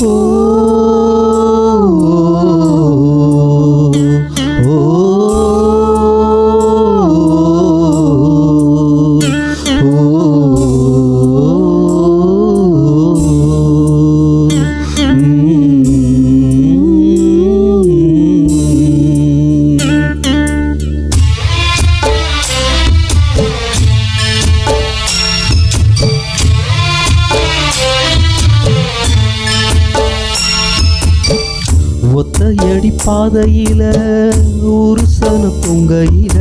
Ooh. அடி பாதையில ஒரு சன பொங்கையில.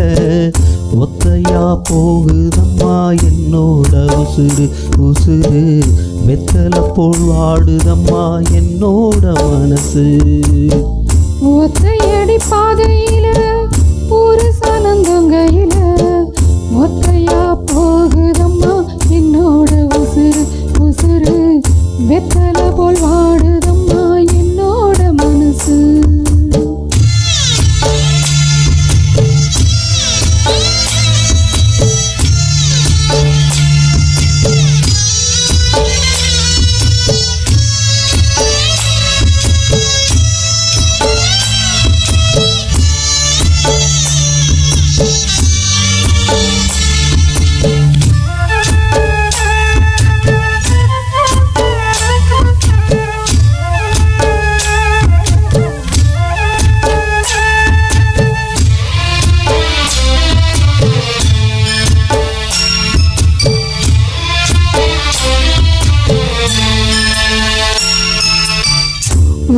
ஒத்தையா போகுதம்மா என்னோட உசுறு உசுறு. வெத்தல போல் வாடுதம்மா என்னோட மனசு. ஒத்தையடி பாதையில ஒரு சனந்தொங்கையில ஒத்தையா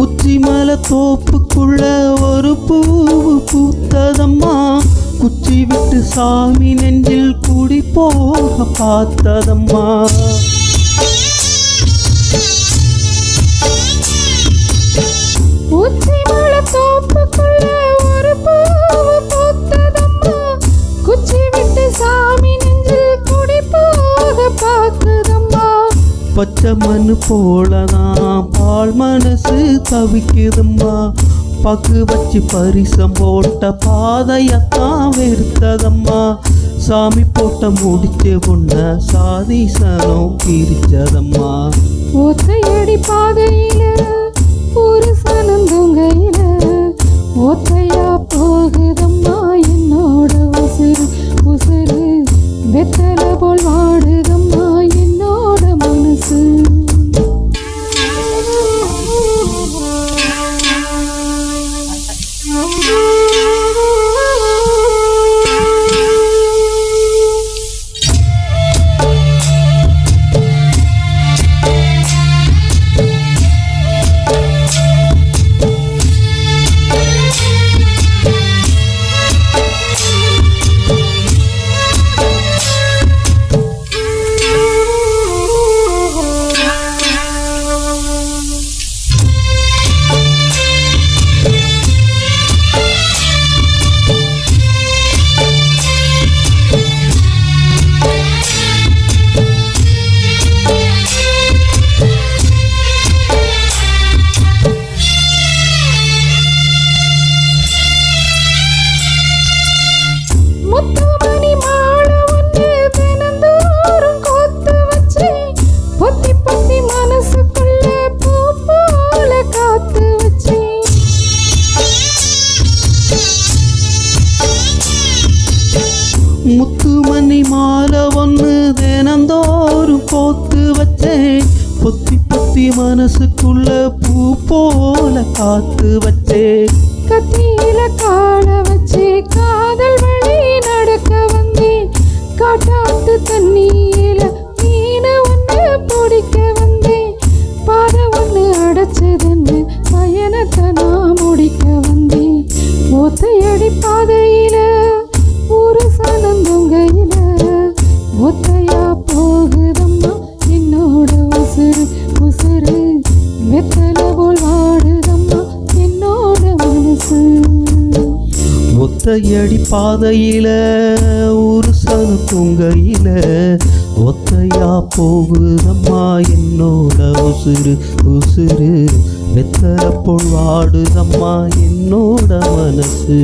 உச்சிமல தோப்புக்குள்ள ஒரு பூவு பூத்ததம்மா. குச்சி விட்டு சாமி நெஞ்சில் குடி போக பார்த்ததம்மா. பச்சை மண்ணு போலதான். பால் மனசு தவிக்குதம்மா. பக்கு வச்சு பரிசம் போட்ட பாதையத்தான் வெறுத்ததம்மா. சாமி போட்ட முடிச்ச பொண்ண சாதிசனம் பிரிச்சதம்மா. ஒத்தையடி பாதையில கோத்து வச்சேன். பொத்தி பொத்தி மனசுக்குள்ள பூ போல காத்து வச்சேன். கத்தியில காண வச்சே கா ஒத்தையடி பாதையில ஒரு சனு பொங்கையில. ஒத்தையா போகுதம்மா என்னோட உசுறு உசுறு. வெத்தர பொல் வாடுதம்மா என்னோட மனசு.